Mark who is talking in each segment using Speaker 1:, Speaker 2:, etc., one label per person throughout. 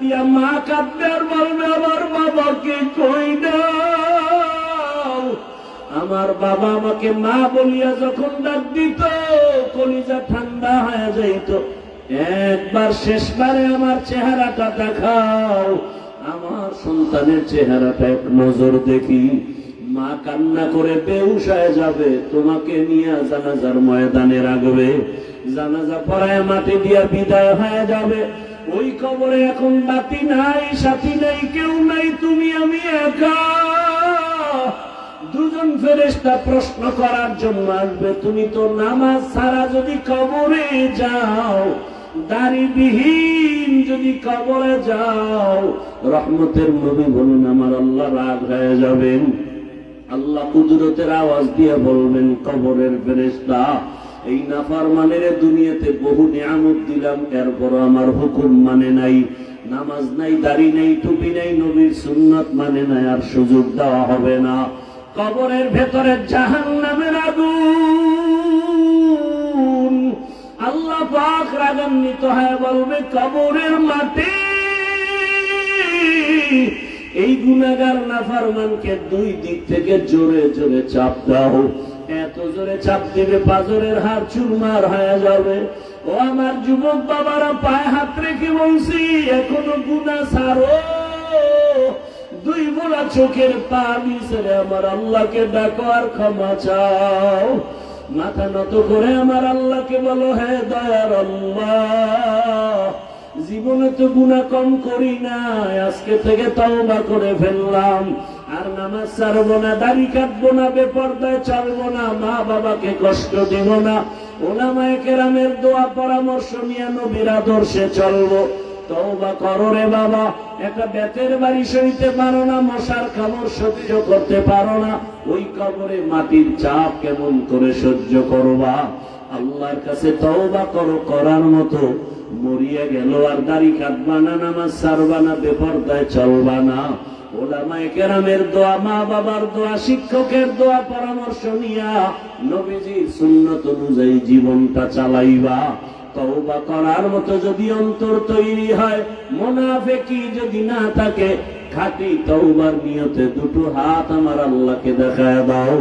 Speaker 1: দিয়া মা কাঁদবে আর বলবে আমার বাবাকে কই আমার বাবা আমাকে মা বলিয়া যখন ডাক দিত, কলিজা ঠান্ডা হয়ে যাইত। একবার, শেষবারে আমার চেহারাটা দেখাও। আমার সন্তানের চেহারাটা এক নজর দেখি। মা কান্না করে বেউস হয়ে যাবে। তোমাকে নিয়ে জানাজার ময়দানে রাখবে। জানাজা পড়ায় মাটি দিয়া বিদায় হয়ে যাবে। ওই কবরে এখন বাতি নাই, সাথী নাই, কেউ নাই, তুমি, আমি একা। দুজন ফেরেস্তা প্রশ্ন করার জন্য আসবে, তুমি তো নামাজ ছাড়া যদি কবরে যাও, দাড়িবিহীন যদি কবরে যাও, রহমতের নবী বলুন, আমার আল্লাহ রাগ হয়ে যাবেন। আল্লাহ কুদরতের আওয়াজ দিয়ে বলবেন, কবরের ফেরেস্তা এই নাফারমানের দুনিয়াতে বহু নিয়ামত দিলাম এরপর আমার হুকুম মানে নাই, নামাজ নাই, দাড়ি নাই, টুপি নাই, নবীর সুন্নত মানে নাই, আর সুযোগ দেওয়া হবে না। কবরের ভেতরে জাহান নামের আগুন। আল্লাহ পাক রাগান্বিত হয়ে বলবে, কবরের মাটি। এই গুনাগার নাফারমানকে দুই দিক থেকে জোরে জোরে চাপ দাও। এত জোরে চাপ দেবে, পাজরের হাত চুরমার হয়ে যাবে। ও আমার যুবক বাবারা, পায়ে হাত রেখে বলছি, এখনও গুনা সারো দুই বোলা চোখের পানি ছেড়ে আমার আল্লাহকে ডাকো আর ক্ষমা চাও। মাথা নত করে আমার আল্লাহকে বলো, হে দয়ার আল্লাহ, জীবনে তো গুণা কম করি না আজকে থেকে তওবা করে ফেললাম। আর নামাজ ছাড়বো না, দাড়ি কাটবো না, বেপর্দায় চলবো না, মা বাবাকে কষ্ট দেব না, ওলামায় কেরামের দোয়া, পরামর্শ নিয়ে নবীর আদর্শে চলবো। তওবা করো রে বাবা, একটা বেতের বাড়ি সইতে পারো না, মশার কামড় সহ্য করতে পারো না, ওই কবরে মাটির চাপ কেমন করে সহ্য করবা? আল্লাহর কাছে তওবা করো, করার মতো, মরিয়া গেল আর দাড়ি কাটবা না, নামাজ সারবা না, বেপর্দায় চলবা না। মা বাবার শিক্ষকের দোয়া, পরামর্শ অনুযায়ী জীবনটা করার মতো যদি অন্তর তৈরি হয়, মোনাফেকি যদি না থাকে, খাঁটি তওবার নিয়তে দুটো হাত আমার আল্লাহকে দেখায় দাও।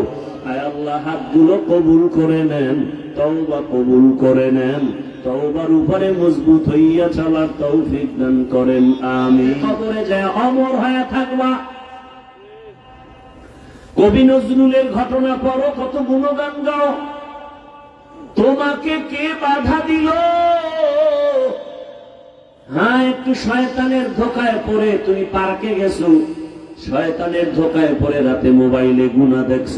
Speaker 1: আয় আল্লাহ, হাতগুলো কবুল করে নেন, তওবা কবুল করে নেন। তওবার উপরে মজবুত হইয়া চলার তৌফিক দান করেন আমি কবরে যায় অমর হয়ে থাকবা। কবি নজরুলের ঘটনা পড়ো কত গুণগান গাও। তোমাকে কে বাধা দিল? হ্যাঁ একটু শয়তানের ধোকায় পড়ে তুমি পার্কে গেছো। শয়তানের ধোকায় পড়ে রাতে মোবাইলে গুণা দেখছ।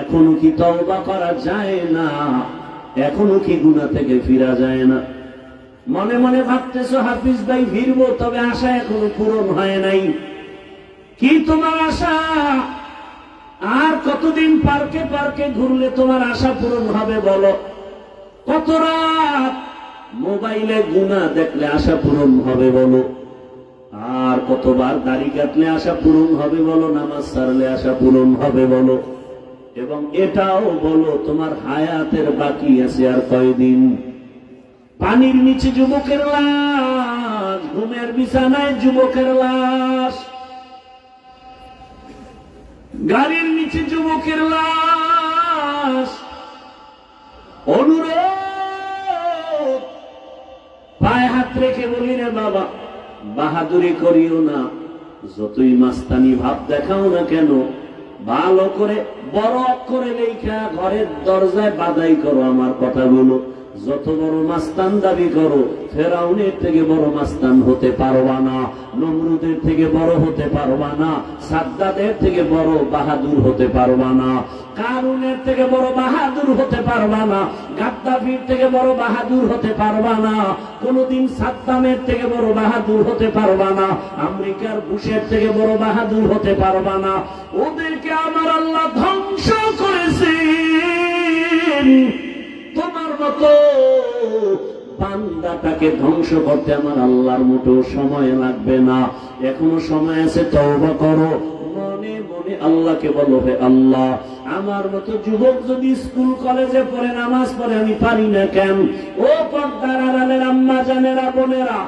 Speaker 1: এখনও কি তওবা করা যায় না? এখনও কি গুণা থেকে ফিরা যায় না? মনে মনে ভাবতেছো, হাফিজ ভাই, ফিরবো, তবে আশা এখনও পূরণ হয় নাই। কি তোমার আশা? আর কতদিন পার্কে পার্কে ঘুরলে তোমার আশা পূরণ হবে বলো? কত রাত? মোবাইলে গুণা দেখলে আশা পূরণ হবে বলো। আর কতবার দাড়ি কাটলে আশা পূরণ হবে বলো? নামাজ সারলে আশা পূরণ হবে বলো। এবং এটাও বলো, তোমার হায়াতের বাকি আছে আর কয়দিন? পানির নিচে যুবকের লাশ, ঘুমের বিছানায় যুবকের লাশ, গাড়ির নিচে যুবকের লাশ, অনুরোধ। পায়ে হাত রেখে বলি রে বাবা, বাহাদুরি করিও না, যতই মাস্তানি ভাব দেখাও না কেন ভালো করে বড় অক্ষরে লেখা ঘরের দরজায় বাদাই করো আমার কথাগুলো। যত বড় মাস্তান দাবি করো, ফেরাউনের থেকে বড় মাস্তান হতে পারবা না, নমরুদের থেকে বড় হতে পারবা না, সাদ্দাদের থেকে বড় বাহাদুর হতে পারবা না, কারুনের থেকে বড় বাহাদুর হতে পারবা না, গাদ্দাফির থেকে বড় বাহাদুর হতে পারবা না, কোনদিন সাদ্দামের থেকে বড় বাহাদুর হতে পারবা না, আমেরিকার বুশের থেকে বড় বাহাদুর হতে পারবা না, ওদেরকে আমার আল্লাহ ধ্বংস তোমার মতো। বান্দাটাকে ধ্বংস করতে আমার আল্লাহর মোটেও সময় লাগবে না। এখনও সময় আছে, তওবা করো। মনে মনে আল্লাহকে বলো, হে আল্লাহ, আমার মতো যুবক যদি স্কুল, কলেজে পড়ে, নামাজ পড়ে, আমি পারি না কেন? ও পর্দার আড়ালের আম্মা জানেরা, বোনেরা,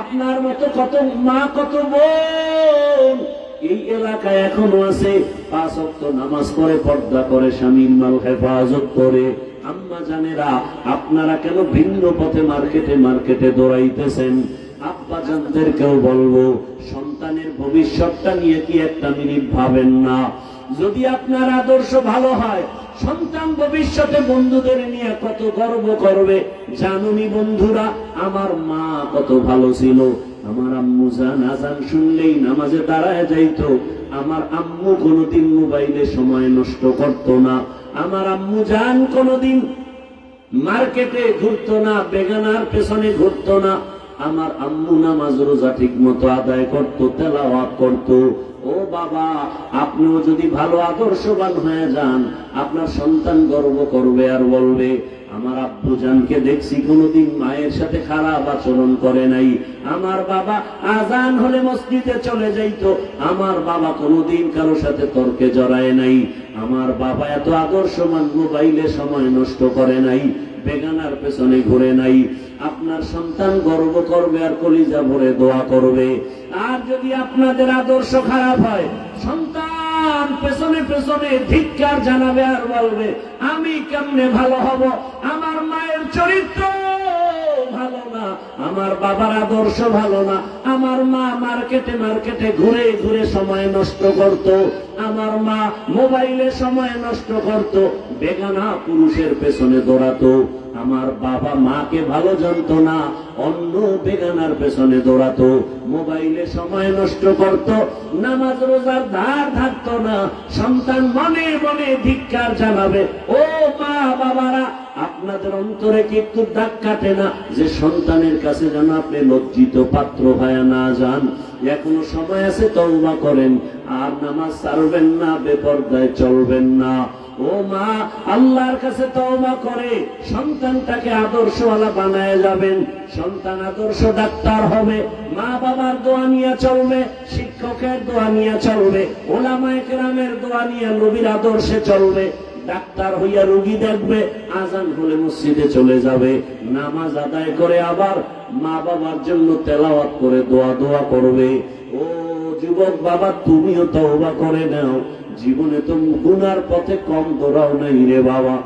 Speaker 1: আপনার মতো কত মা, কত বোন এই এলাকায় এখনও আছে, পাঁচ অক্ট নামাজ পড়ে, পর্দা করে, স্বামীর মাল হেফাজত করে। আম্মা জানেরা, আপনারা কেন ভিন্ন পথে মার্কেটে মার্কেটে দৌড়াইতেছেন? বলব, সন্তানের ভবিষ্যৎটা নিয়ে কি একটা মিনিট ভাবেন না। যদি আপনার আদর্শ ভালো হয়, সন্তান ভবিষ্যতে বন্ধুদের নিয়ে কত গর্ব করবে। জানুনি বন্ধুরা, আমার মা কত ভালো ছিল। আমার আম্মু জান, আজান শুনলেই নামাজে দাঁড়ায় যাইতো। আমার আম্মু কোনোদিন মোবাইলে সময় নষ্ট করত না। আমার আম্মু যান কোনোদিন মার্কেটে ঘুরতো না, বেগানার পেছনে ঘুরতো না। আমার আম্মু নামাজ রোজা ঠিক মতো আদায় করতো, তেলাওয়াত করতো। ও বাবা, আপনিও যদি ভালো আদর্শবান হয়ে যান, আপনার সন্তান গর্ব করবে আর বলবে, আমার আব্বু জানকে দেখছি কোনোদিন মায়ের সাথে খারাপ আচরণ করে নাই। আমার বাবা আজান হলে মসজিদে চলে যাইতো। আমার বাবা কোনোদিন কারও সাথে তর্কে জড়ায় নাই। আমার বাবা এত আদর্শবান, মোবাইলে সময় নষ্ট করে নাই, বেগানার পেছনে ঘুরে নাই। আপনার সন্তান গর্ব করবে আর কলিজা ভরে দোয়া করবে। আর যদি আপনাদের আদর্শ খারাপ হয়, সন্তান পেছনে পেছনে ধিক্কার জানাবে আর বলবে, আমি কেমনে ভালো হব? আমার মায়ের চরিত্র ভালো না, আমার বাবার আদর্শ ভালো না, আমার মা মার্কেটে মার্কেটে ঘুরে ঘুরে সময় নষ্ট করত, আমার মা মোবাইলে সময় নষ্ট করত, বেগানা পুরুষের পেছনে দৌড়াতো, আমার বাবা মাকে ভালো জানতো না, অন্য বেগানার পেছনে দৌড়াতো, মোবাইলে সময় নষ্ট করত, নামাজ রোজার ধার থাকতো না, সন্তান মনে মনে ধিক্কার জানাবে, ও মা বাবারা আপনাদের অন্তরে কি একটু দাগ কাটে না? যে সন্তানের কাছে যেন আপনি লজ্জিত পাত্র হয়ে না যান। এখনও সময় আছে, তওবা করেন। আর নামাজ ছাড়বেন না, বেপর্দায় চলবেন না। ও মা, আল্লাহর কাছে তওবা করে। সন্তানটাকে আদর্শওয়ালা বানায় যাবেন। সন্তান আদর্শ ডাক্তার হবে। মা বাবার দোয়া নিয়ে চলবে, শিক্ষকের দোয়া নিয়ে চলবে, ওলামায়ে কেরামের দোয়া নিয়ে নবীর আদর্শে চলবে। ডাক্তার হইয়া রুগী দেখবে, আজান হলে মসজিদে চলে যাবে। নামাজ আদায় করে আবার মা বাবার জন্য তেলাওয়াত করে দোয়া দোয়া করবে। ও যুবক বাবা, তুমিও তওবা করে নাও। জীবনে তো গুনার পথে কম দৌড়াও নাই রে বাবা।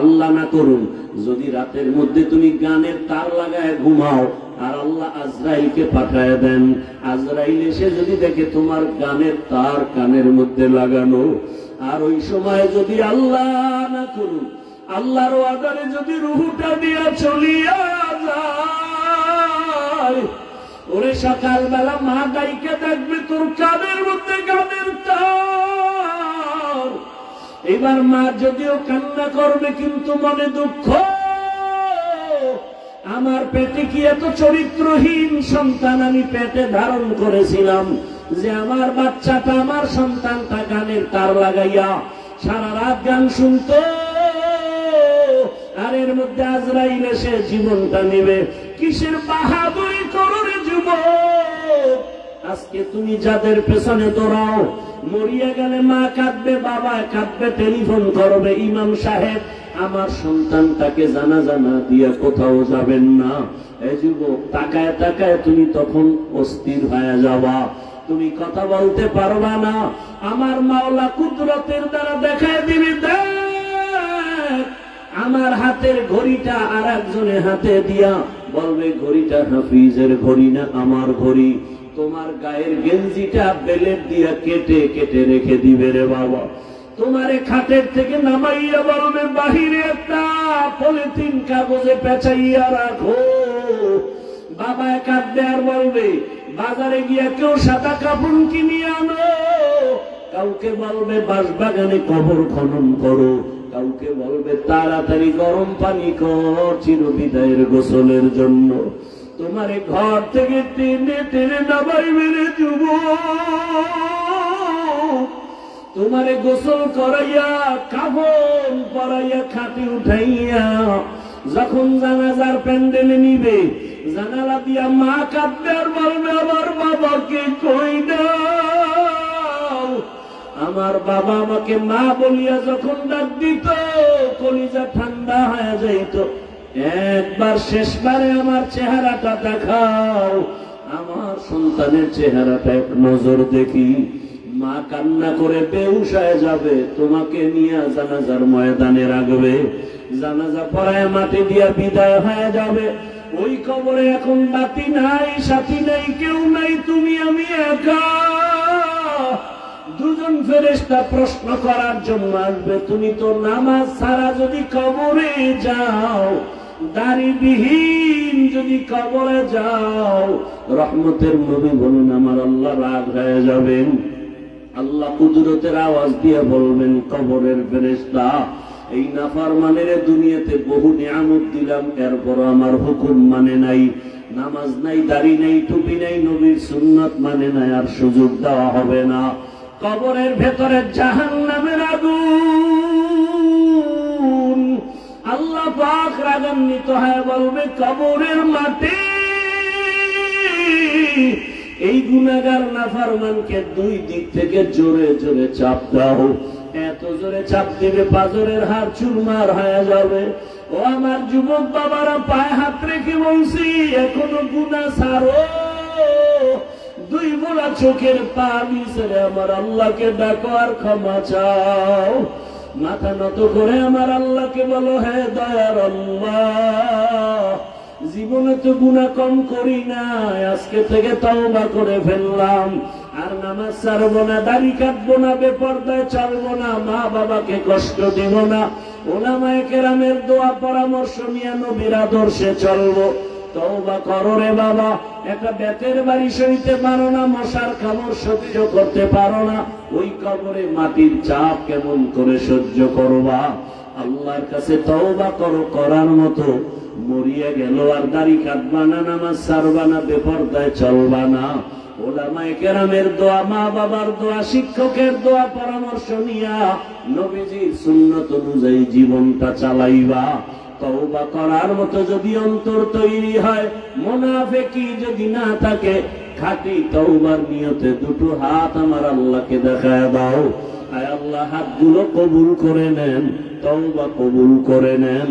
Speaker 1: আল্লাহ না করুন, যদি রাতের মধ্যে তুমি গানের তার লাগায় ঘুমাও, আর আল্লাহ আজরাইলকে পাঠায় দেন। আজরাইল এসে যদি দেখে তোমার গানের তার কানের মধ্যে লাগানো আর ওই সময় যদি আল্লাহ না করুন, আল্লাহর আদারে যদি রুহুটা দিয়া চলিয়া যায়, ওরে সকালবেলা মা ডাইকে দেখবে তোর কানের মধ্যে গানের তার। এবার মা যদিও কান্না করবে, কিন্তু মনে দুঃখ, আমার পেটে কি এত চরিত্রহীন সন্তান আমি পেটে ধারণ করেছিলাম? যে আমার বাচ্চাটা আমার সন্তানটা গানের তার লাগাইয়া সারা রাত গান শুনতো। আর এর মধ্যে আজরাইল এসে জীবনটা নেবে। কিসের বাহাদুরি কররে যুবক? আজকে তুমি যাদের পেছনে দৌড়াও, মরিয়া গেলে মা কাঁদবে, বাবা কাঁদবে, টেলিফোন করবে, ইমাম সাহেব, আমার সন্তানটাকে জানা জানা দিয়ে কোথাও যাবেন না। এই যুবক, তাকায় তাকায় তুমি তখন অস্থির হয়ে যাবা। তুমি কথা বলতে পারবা না। আমার মাওলা কুদরতের দ্বারা দেখায় দিবি আমার হাতের ঘড়িটা আর একজনের হাতে দিয়া বলবে, ঘড়িটা হাফিজের ঘড়ি না আমার ঘড়ি। তোমার গায়ের গেঞ্জিটা বেলেট দিয়া কেটে কেটে রেখে দিবে রে বাবা। তোমারে খাটের থেকে নামাইয়া বলবে বাহিরে একটা পলিথিন কাগজে পেঁচাইয়া রাখো। বাবা কাঁদবে আর বলবে, বাজারে গিয়া কেউ সাদা কাপড় কিনিয়ে আনো। কাউকে বলবে, বাঁশবাগানে কবর খনন করো। কাউকে বলবে, তাড়াতাড়ি গরম পানি কর চির বিদায়ের গোসলের জন্য। তোমারে ঘর থেকে টেনে টেনে নামাইবে রে যুব তোমারে গোসল করাইয়া কাবন পরাইয়া, খাটি উঠাইয়া যখন জানাজার প্যান্ডেলে নিবে, জানালা দিয়া মা কাঁদবে আর বলবে আমার বাবাকে কই আমার বাবা আমাকে মা বলিয়া যখন ডাক দিত, কলিজা ঠান্ডা হয়ে যাইত। একবার, শেষবারে আমার চেহারাটা দেখাও। আমার সন্তানের চেহারাটা এক নজর দেখি। মা কান্না করে বেউসায় যাবে, তোমাকে নিয়ে জানাজার ময়দানে রাখবে। জানাজা পড়ায় মাটি দিয়া বিদায় হয়ে যাবে। ওই কবরে এখন বাতি নাই, সাথী নাই, কেউ নাই, তুমি আমি একা। দুজন ফেরেস্তা প্রশ্ন করার জন্য আসবে, তুমি তো নামাজ ছাড়া যদি কবরে যাও, দাড়িবিহীন যদি কবরে যাও, রহমতের নবী বলুন, আমার আল্লাহ রাগ হয়ে যাবেন। আল্লাহ কুদরতের আওয়াজ দিয়ে বলবেন, কবরের ফেরেস্তা এই নাফার মানের দুনিয়াতে বহু নিয়ামত দিলাম, এরপর আমার হুকুম মানে নাই, নামাজ নাই, দাড়ি নাই, টুপি নাই, নবীর সুন্নত মানে নাই, আর সুযোগ দেওয়া হবে না। কবরের ভেতরে জাহান নামের আগুন। আল্লাহ পাক রাগান্বিত হয়ে বলবে, কবরের মাটি এই গুনাগার নাফারমানকে দুই দিক থেকে জোরে জোরে চাপ দাও। এত জোরে চাপ দিবে পাজরের হার চুরমার হয়ে যাবে। ও আমার যুবক বাবারা, পায়ে হাত রেখে বলছি, এখনও গুনা সারো দুই বোলা চোখের পানি ছেড়ে আমার আল্লাহকে ডাকো আর ক্ষমা চাও। মাথা নত করে আমার আল্লাহকে বলো, হে দয়ার আল্লাহ জীবনে তো গুণা কম করি না আজকে থেকে তওবা করে ফেললাম। আর নামাজ ছাড়বো না, দাড়ি কাটবো না, বেপর্দায় চলবো না, মা বাবাকে কষ্ট দিব না। ওলামায় কেরামের দোয়া, পরামর্শ নিয়ে নবীর আদর্শে চলবো। তওবা করো রে বাবা, একটা বেতের বাড়ি সইতে পারো না, মশার কামড় সহ্য করতে পারো না। ওই কবরে মাটির চাপ কেমন করে সহ্য করবা? আল্লাহর কাছে তওবা করো, করার মতো মরিয়া গেল আর দাড়ি কাটবা না, নামাজ সারবা না, বেপর্দায় চলবা না। ওলামায়ে কেরামের দোয়া, মা বাবার দোয়া, শিক্ষকের দোয়া, পরামর্শ নিয়া নবীজির সুন্নত অনুযায়ী জীবনটা চালাইবা। তওবা করার মতো যদি অন্তর তৈরি হয়, মোনাফেকি যদি না থাকে, খাটি তওবার নিয়তে দুটো হাত আমার আল্লাহকে দেখায় দাও। আয় আল্লাহ, হাতগুলো কবুল করে নেন, তওবা কবুল করে নেন।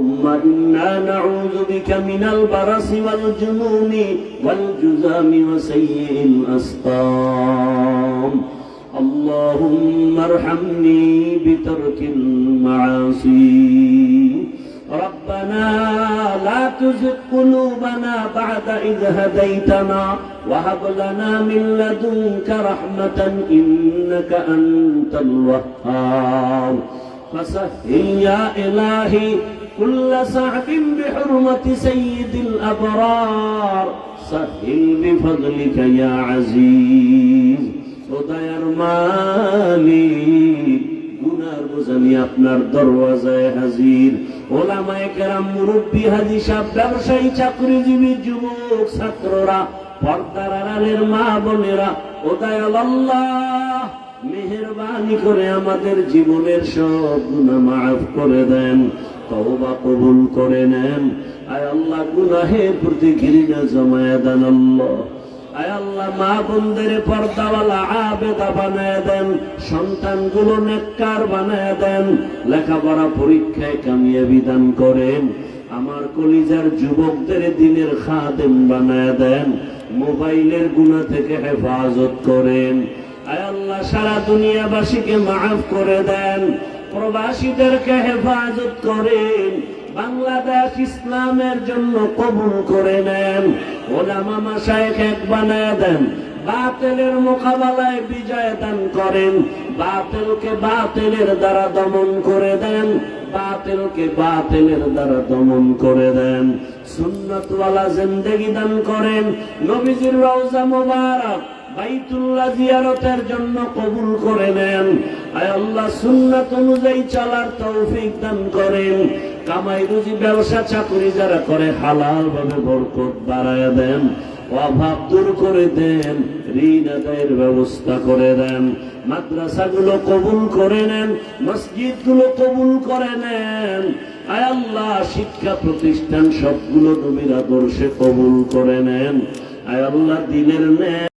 Speaker 1: اللهم إنا نعوذ بك من البرص والجنون والجذام وسيء الأسقام. اللهم ارحمني بترك المعاصي. ربنا لا تزغ قلوبنا بعد إذ هديتنا وهب لنا من لدنك رحمة إنك أنت الوهاب. فسهل يا إلهي كل صعب بحرمة سيد الأبرار سهل بفضلك يا عزيز উদয়ের মালিক গুনার বোঝানি আপনার দরওয়াজায় হাজির ওলামায়ে কেরাম মুরব্বী হাজি সাহেব ব্যবসায়ী চাকরিজীবী যুবক ছাত্ররা পর্দার আড়ালের মা বোনেরা ওদায়াল আল্লাহ মেহরবানি করে আমাদের জীবনের সব গুনাহ মাফ করে দেন তওবা কবুল করে নেন। আয় আল্লাহ গুনাহের প্রতি ঘৃণা জমায় দেন আল্লাহ। আয় আল্লাহ, মা বোনদের পর্দাওয়ালা আবেদা বানায় দেন, সন্তানগুলো নেককার বানায় দেন, লেখাপড়া পরীক্ষায় কামিয়াবি দান করেন। আমার কলিজার যুবকদের দিনের খাদেম বানায় দেন, মোবাইলের গুণা থেকে হেফাজত করেন। আয় আল্লাহ, সারা দুনিয়াবাসীকে মাফ করে দেন। প্রবাসীদেরকে হেফাজত করেন, বাংলাদেশ ইসলামের জন্য কবুল করে নেন। ওলামা মাসায়েক এক বানায় দেন, বাতেলের মোকাবেলায় বিজয় দান করেন। বাতেলকে বাতেলের দ্বারা দমন করে দেন, বাতেলকে বাতেলের দ্বারা দমন করে দেন। সুন্নতওয়ালা জিন্দেগি দান করেন। নবীজির রওজা মোবারক বাইতুল্লাহ জিয়ারতের জন্য কবুল করে নেন। আয় আল্লাহ সুন্নাত অনুযায়ী তৌফিক দান করেন। কামাই রুজি ব্যবসা চাকরি যারা করে হালাল ভাবে বরকত বাড়ায় দেন। অভাব দূর করে দেন, ঋণ আদায়ের ব্যবস্থা করে দেন। মাদ্রাসাগুলো কবুল করে নেন, মসজিদগুলো কবুল করে নেন। আয় আল্লাহ শিক্ষা প্রতিষ্ঠান সবগুলো নবীর আদর্শে কবুল করে নেন। আয় আল্লাহ দিনের নেন